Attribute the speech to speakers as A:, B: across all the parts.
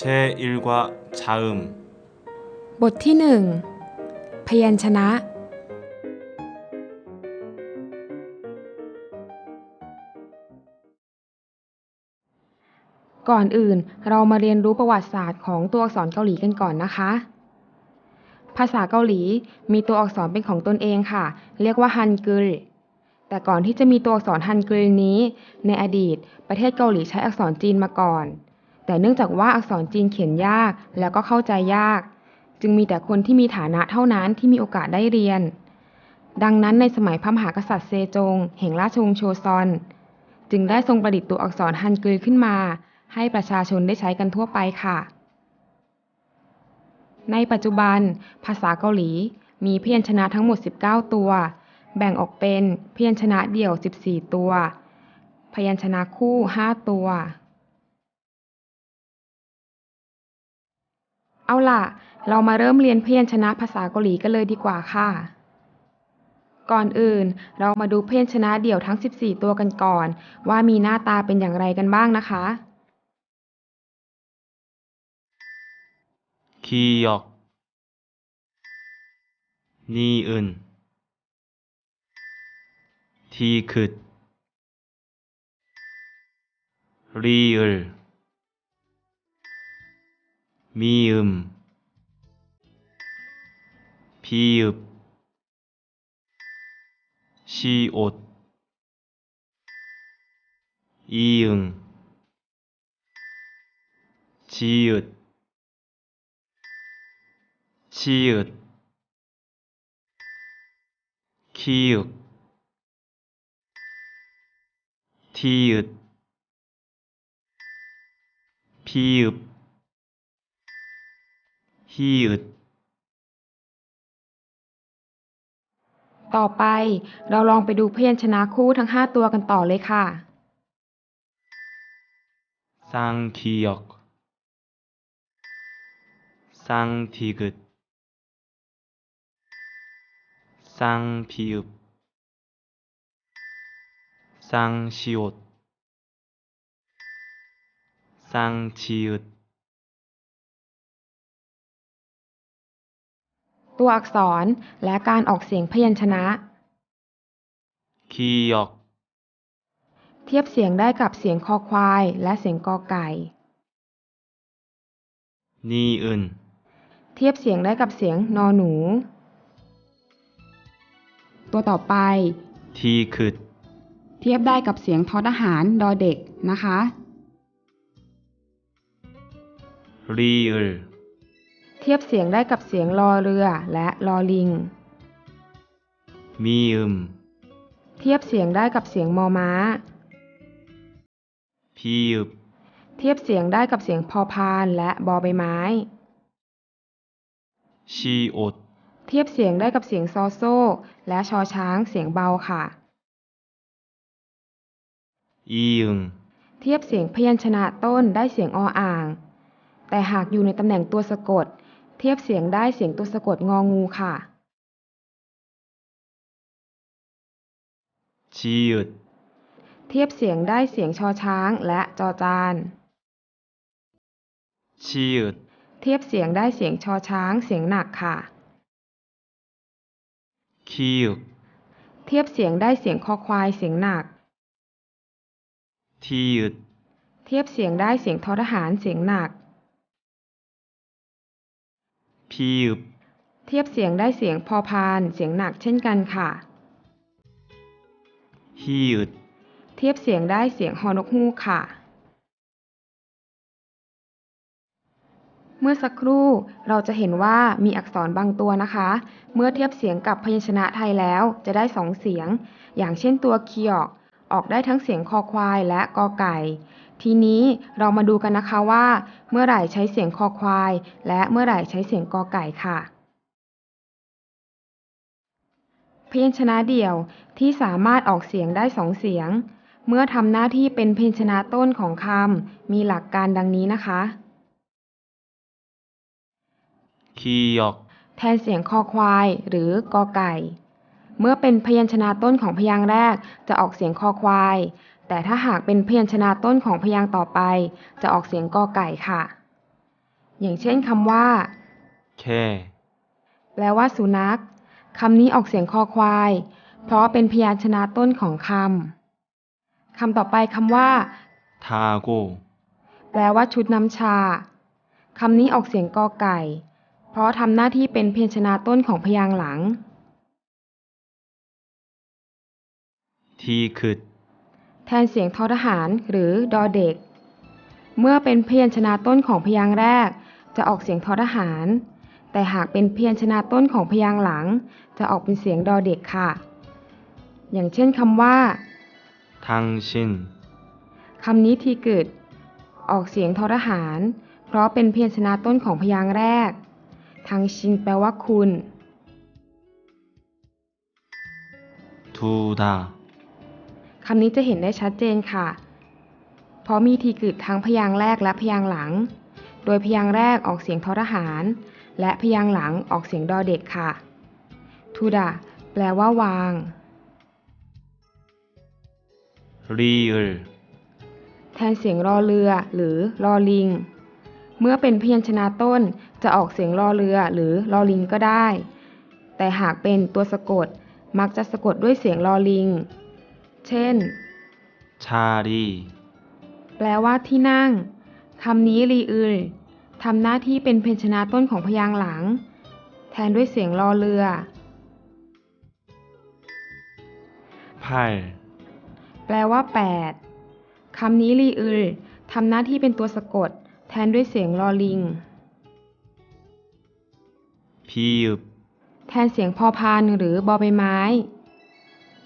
A: 제1과 자음
B: บทที่หนึ่งพยัญชนะ ก่อนอื่นเรามาเรียนรู้ประวัติศาสตร์ของตัวอักษรเกาหลีกันก่อนนะคะ ภาษาเกาหลีมีตัวอักษรเป็นของตนเองค่ะ เรียกว่าฮันกึล แต่ก่อนที่จะมีตัวอักษรฮันกึลนี้ ในอดีตประเทศเกาหลีใช้อักษรจีนมาก่อน แต่เนื่องจากว่าอักษรจีนเขียนยากแล้วก็เข้าใจยาก จึงมีแต่คนที่มีฐานะเท่านั้นที่มีโอกาสได้เรียน ดังนั้นในสมัยพระมหากษัตริย์เซจง แห่งราชวงศ์โชซอน จึงได้ทรงประดิษฐ์ตัวอักษรฮันกึลขึ้นมา ให้ประชาชนได้ใช้กันทั่วไปค่ะ ในปัจจุบัน ภาษาเกาหลีมีพยัญชนะทั้งหมด 19 ตัว แบ่งออกเป็นพยัญชนะเดี่ยว 14 ตัว พยัญชนะคู่ 5 ตัว เอาล่ะ เรามาเริ่มเรียนพยัญชนะภาษาเกาหลีกันเลยดีกว่าค่ะ ก่อนอื่น เรามาดูพยัญชนะเดี่ยวทั้ง 14 ตัวกันก่อน ว่ามีหน้าตาเป็นอย่างไรกันบ้างนะคะ
A: 기역 니은 디귿 리을 미음 비읍 시옷 이응 지읒 치읓 키읔 티읕 피읕 พี่อึด
B: ต่อไปเราลองไปดูพยัญชนะคู่ทั้ง 5 ตัวกันต่อเลยค่ะ
A: สังคียก สังทีกึดสังพิบสังชิอดสังชิด
B: ตัวอักษรและการออกเสียงพยัญชนะ
A: คียอก
B: เทียบเสียงได้กับเสียงคอควายและเสียงกอไก่
A: นีอึน
B: เทียบเสียงได้กับเสียงนอหนู ตัวต่อไป
A: ทีคึด
B: เทียบได้กับเสียงทอทหารดอเด็กนะคะ
A: รีอึล
B: เทียบเสียงได้กับเสียงลอเรือและลอลิง
A: มีม
B: เทียบเสียงได้กับเสียงมอม้า
A: พีบ
B: เทียบเสียงได้กับเสียงพอพานและบอใบไม้
A: ชีอด
B: เทียบเสียงได้กับเสียงซอโซและชอช้างเสียงเบาค่ะ
A: อียง
B: เทียบเสียงพยัญชนะต้นได้เสียงออ่าง แต่หากอยู่ในตำแหน่งตัวสะกด เทียบเสียงได้เสียงตัวสะกดงองูค่ะ
A: 지읒
B: เทียบเสียงได้เสียงชอช้างและจอจาน
A: 치읓
B: เทียบเสียงได้เสียงชอช้างเสียงหนักค่ะ
A: 키읔
B: เทียบเสียงได้เสียงคอควายเสียงหนัก
A: 티읕
B: เทียบเสียงได้เสียงทอทหารเสียงหนัก
A: พีบ
B: เทียบเสียงได้เสียงพอพาน เสียงหนักเช่นกันค่ะ
A: ฮีด
B: เทียบเสียงได้เสียงฮอนกฮูกค่ะ เมื่อสักครู่เราจะเห็นว่ามีอักษรบางตัวนะคะ เมื่อเทียบเสียงกับพยัญชนะไทยแล้วจะได้สองเสียง อย่างเช่นตัวเคียอกออกได้ทั้งเสียงคอควายและกอไก่ ทีนี้เรามาดูกันนะคะว่า เมื่อไหร่ใช้เสียงคอควาย และเมื่อไหร่ใช้เสียงกอไก่ค่ะ พยัญชนะเดี่ยวที่สามารถออกเสียงได้สองเสียง เมื่อทำหน้าที่เป็นพยัญชนะต้นของคำมีหลักการดังนี้นะคะ
A: 기역
B: แทนเสียงคอควายหรือกอไก่ เมื่อเป็นพยัญชนะต้นของพยางค์แรกจะออกเสียงคอควาย แต่ถ้าหากเป็นพยัญชนะต้นของพยางค์ต่อไป จะออกเสียงกอไก่ค่ะ อย่างเช่นคำว่า
A: แค่
B: แปลว่าสุนัขคำนี้ออกเสียงคอควาย เพราะเป็นพยัญชนะต้นของคำคำต่อไปคำว่า
A: ทาโก
B: แปลว่าชุดน้ำชาคำนี้ออกเสียงกอไก่ เพราะทำหน้าที่เป็นพยัญชนะต้นของพยางค์หลัง
A: ทีคึด
B: แท นเสียงทอทหารหรือดอเด็ก เมื่อเป็นพยัญชนะต้นของพยางค์แรก จะออกเสียงทอทหาร แต่หากเป็นพยัญชนะต้นของพยางค์หลัง จะออกเป็นเสียงดอเด็กค่ะ อย่างเช่นคำว่า
A: ทังชิน
B: คำนี้ทีเกิด ออกเสียงทอทหาร เพราะเป็นพยัญชนะต้นของพยางค์แรกทางชินแปลว่าคุณ
A: ทูดา
B: คำนี้จะเห็นได้ชัดเจนค่ะ เพราะมีทีกึดทั้งพยางค์แรกและพยางค์หลัง โดยพยางค์แรกออกเสียงทอทหาร และพยางค์หลังออกเสียงดอเด็กค่ะทูดาแปลว่าวาง
A: รีเอล
B: แทนเสียงรอเรือ หรือรอลิง เมื่อเป็นพยัญชนะต้นจะออกเสียงรอเรือ หรือรอลิงก็ได้ แต่หากเป็นตัวสะกดมักจะสะกดด้วยเสียงรอลิง เช่น
A: ชารี
B: แปลว่าที่นั่ง คำนี้รีอึลทำหน้าที่เป็นพยัญชนะต้นของพยางค์หลัง แทนด้วยเสียงรอเรือ
A: พัล
B: แปลว่า 8 คำนี้รีอึลทำหน้าที่เป็นตัวสะกด แทนด้วยเสียงรอลิง
A: พีอึบ
B: แทนเสียงพอพานหรือบอใบไม้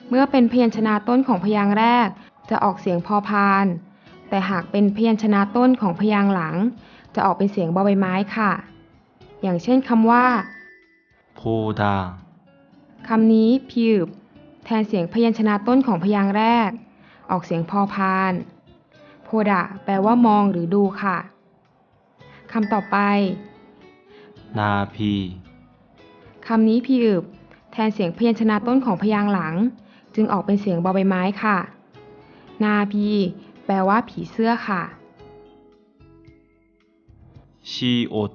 B: เมื่อเป็นพยัญชนะต้นของพยางค์แรก จะออกเสียงพอพาน แต่หากเป็นพยัญชนะต้นของพยางค์หลัง จะออกเป็นเสียงบอใบไม้ค่ะ อย่างเช่นคำว่า
A: โพดา
B: คำนี้พิบแทนเสียงพยัญชนะต้นของพยางค์แรก ออกเสียงพอพานโพดะแปลว่ามองหรือดูค่ะคำต่อไป
A: นาพี
B: คำนี้พิบแทนเสียงพยัญชนะต้นของพยางค์หลัง จึงออกเป็นเสียงบอใบไม้ค่ะ นาพีแปลว่าผีเสื้อค่ะ
A: ชีโอด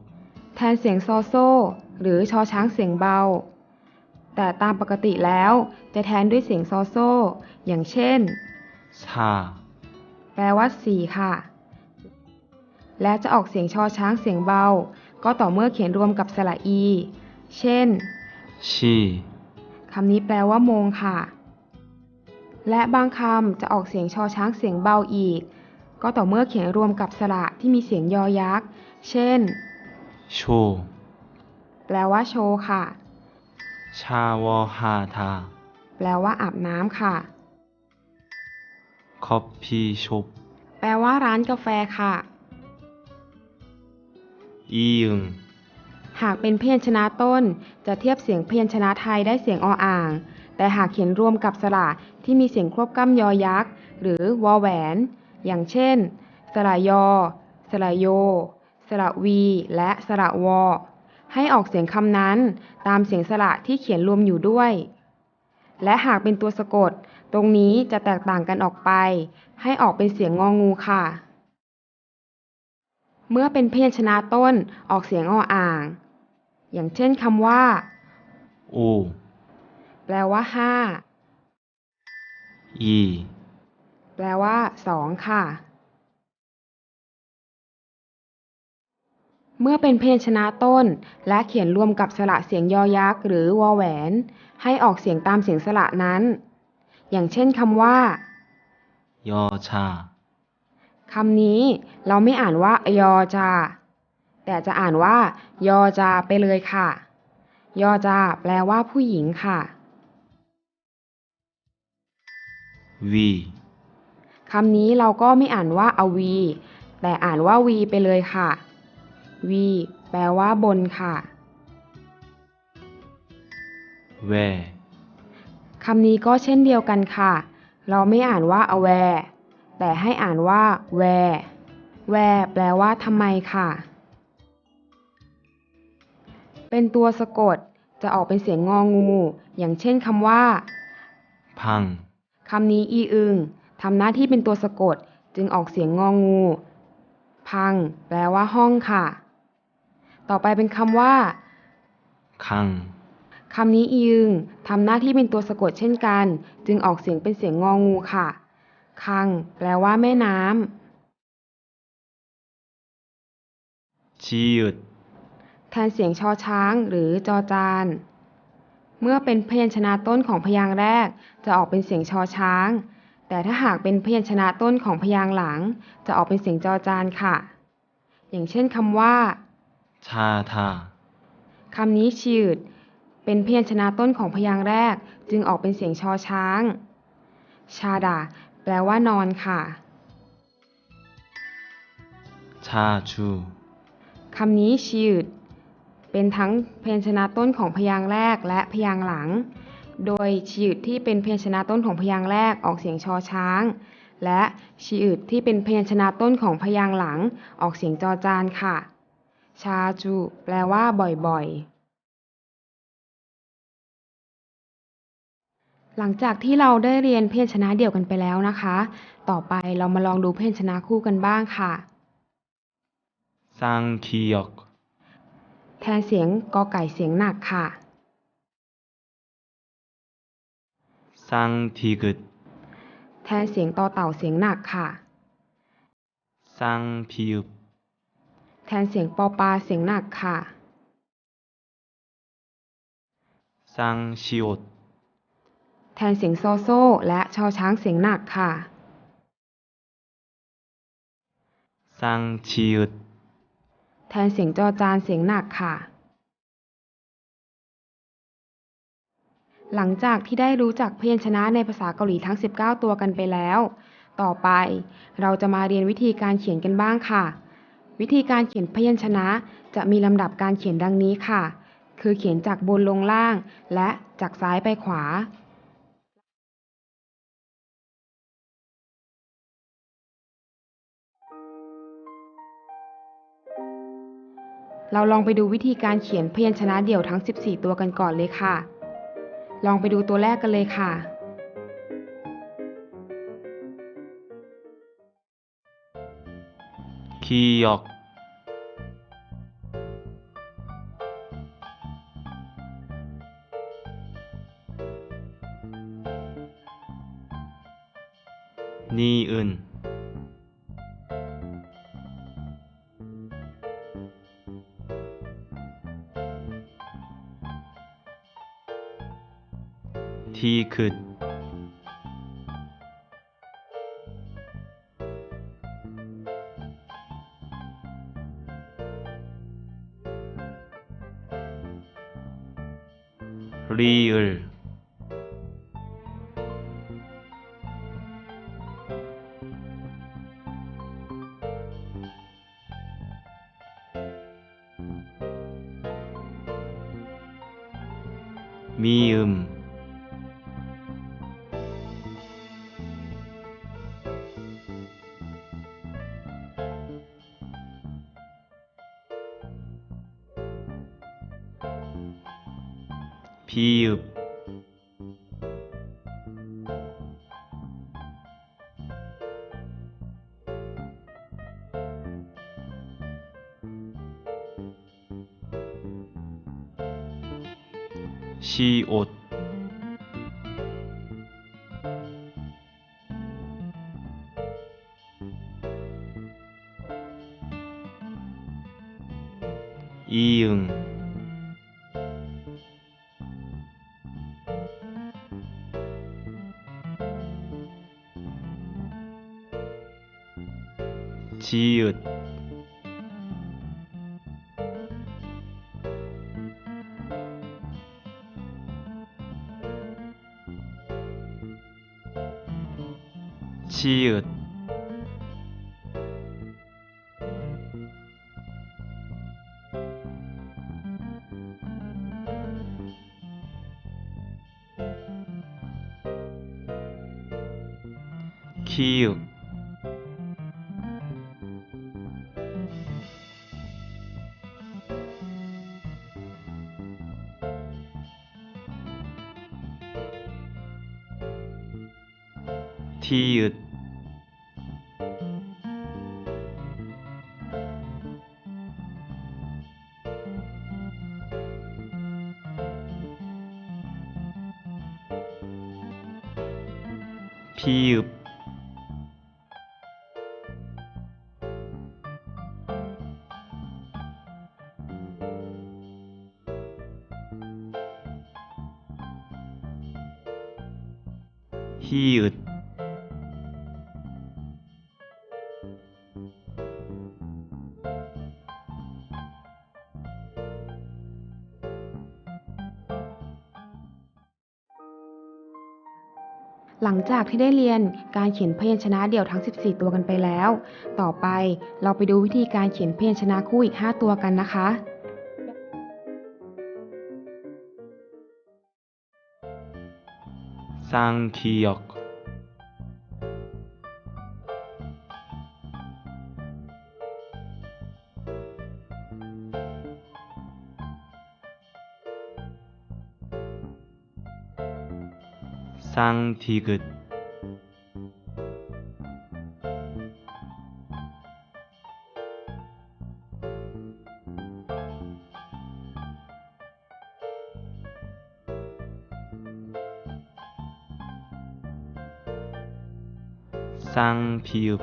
B: แทนเสียงซอโซ่หรือชอช้างเสียงเบา แต่ตามปกติแล้วจะแทนด้วยเสียงซอโซ่อย่างเช่น
A: ชา
B: แปลว่าสี่ค่ะ และจะออกเสียงชอช้างเสียงเบา ก็ต่อเมื่อเขียนรวมกับสระอี เช่น
A: ชี
B: คำนี้แปลว่าโมงค่ะ และบางคำจะออกเสียงชอช้างเสียงเบาอีก ก็ต่อเมื่อเขียนรวมกับสระที่มีเสียงยอยักษ์ เช่น
A: โช
B: แปลว่าโชว์ค่ะ
A: ชาวอฮาทา
B: แปลว่าอาบน้ำค่ะ
A: คอฟฟี่ช็อป
B: แปลว่าร้านกาแฟค่ะ
A: อียึง
B: หากเป็นพยัญชนะต้น จะเทียบเสียงพยัญชนะไทยได้เสียงออ่าง แต่หากเขียนรวมกับสระที่มีเสียงควบกล้ำยอยักษ์ หรือวอแหวน อย่างเช่น สระยอ สระโย สระวี และสระวอ ให้ออกเสียงคำนั้นตามเสียงสระที่เขียนรวมอยู่ด้วย และหากเป็นตัวสะกด ตรงนี้จะแตกต่างกันออกไป ให้ออกเป็นเสียงงองูค่ะ เมื่อเป็นพยัญชนะต้นออกเสียงออ่าง อย่างเช่นคำว่า
A: โอ
B: แปลว่าห้า
A: อี
B: แปลว่าสองค่ะ เมื่อเป็นพยัญชนะต้น และเขียนรวมกับสระเสียงยอยักษ์หรือวอแหวน ให้ออกเสียงตามเสียงสระนั้น อย่างเช่นคำว่า
A: ยอชา
B: คำนี้เราไม่อ่านว่ายอจา แต่จะอ่านว่า ยอจาไปเลยค่ะ ยอจาแปลว่าผู้หญิงค่ะ
A: วี
B: คำนี้เราก็ไม่อ่านว่าอวีแต่อ่านว่าวีไปเลยค่ะวีแปลว่าบนค่ะ
A: แว
B: คำนี้ก็เช่นเดียวกันค่ะ เราไม่อ่านว่า aware แต่ให้อ่านว่า where where แปลว่าทำไมค่ะ เป็นตัวสะกดจะออกเป็นเสียงงองู อย่างเช่นคำว่า
A: พัง
B: คำนี้อีอึงทำหน้าที่เป็นตัวสะกด จึงออกเสียงงองงู พัง แปลว่าห้องค่ะ ต่อไปเป็นคำว่า
A: คัง
B: คำนี้อีอึงทำหน้าที่เป็นตัวสะกดเช่นกัน จึงออกเสียงเป็นเสียงงองงูค่ะ คัง แปลว่าแม่น้ำ
A: ชีหยุด
B: แทนเสียงชอช้างหรือจอจาน เมื่อเป็นพยัญชนะต้นของพยางค์แรก จะออกเป็นเสียงชอช้าง แต่ถ้าหากเป็นพยัญชนะต้นของพยางค์หลัง จะออกเป็นเสียงจอจานค่ะ อย่างเช่นคำว่า
A: ชาทา
B: คำนี้ชืด เป็นพยัญชนะต้นของพยางค์แรก จึงออกเป็นเสียงชอช้าง ชาดา แปลว่านอนค่ะ
A: ชาชู
B: คำนี้ชืด เป็นทั้งเพยัญชนะต้นของพยางค์แรกและพยางค์หลัง โดยฉีดที่เป็นเพยัญชนะต้นของพยางค์แรกออกเสียงชอช้าง และฉีดที่เป็นเพยัญชนะต้นของพยางค์หลังออกเสียงจอจานค่ะ ชาจู แปลว่าบ่อยๆหลังจากที่เราได้เรียนเพศชนะเดี่ยวกันไปแล้วนะคะ ต่อไปเรามาลองดูเพศชนะคู่กันบ้างค่ะ
A: ซังคียอก
B: แทนเสียงกอไก่เสียงหนักค่ะ
A: สังทีกึด
B: แทนเสียงต่อเต่าเสียงหนักค่ะ
A: สังพิบ
B: แทนเสียงปอปลาเสียงหนักค่ะ
A: สังชิโอด
B: แทนเสียงโซโซและชอช้างเสียงหนักค่ะ
A: สังชิอุด
B: แทนเสียงจอจานเสียงหนักค่ะ หลังจากที่ได้รู้จักพยัญชนะในภาษาเกาหลีทั้ง 19 ตัวกันไปแล้ว ต่อไปเราจะมาเรียนวิธีการเขียนกันบ้างค่ะ วิธีการเขียนพยัญชนะจะมีลำดับการเขียนดังนี้ค่ะ คือเขียนจากบนลงล่าง และจากซ้ายไปขวา เราลองไปดูวิธีการเขียนพยัญชนะเดี่ยวทั้ง 14 ตัวกันก่อนเลยค่ะ ลองไปดูตัวแรกกันเลยค่ะ
A: คียอก 그 리을 que 지읒. 지읒.
B: Şiir Piup Hiut จากที่ได้เรียนการเขียนพยัญชนะเดี่ยวทั้ง 14 ตัวกันไปแล้ว ต่อไปเราไปดูวิธีการเขียนพยัญชนะคู่อีก 5 ตัวกันนะคะ
A: 쌍기역 쌍디귿 쌍비읍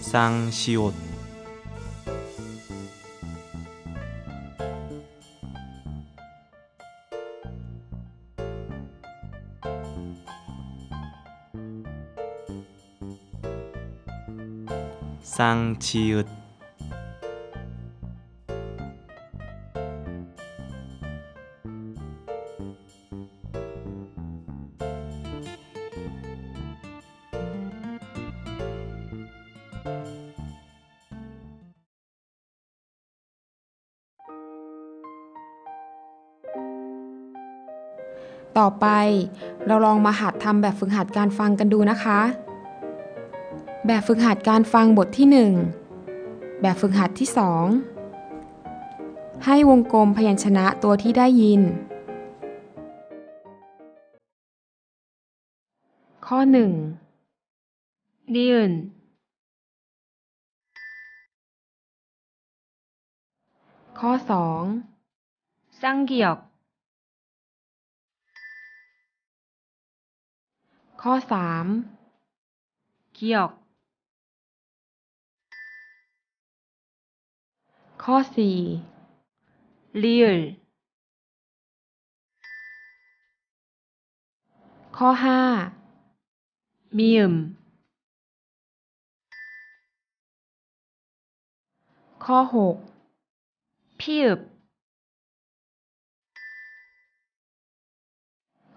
A: 쌍시옷 ซัง
B: ต่อไปเราลองมาหัดทำแบบฝึกหัดการฟังกันดูนะคะ แบบฝึกหัดการฟังบทที่ 1 แบบฝึกหัดที่ 2 ให้วงกลมพยัญชนะตัวที่ได้ยิน ข้อ 1 นีืนข้อ 2 สังเกียกข้อ3ย억 ข้อสี่ลิลข้อห้ามิมข้อหกพิบ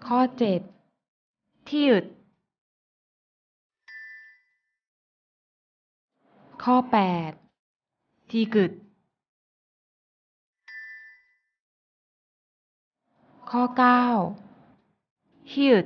B: ข้อเจ็ดทิดข้อแปดทีกิด ข้อ9히읗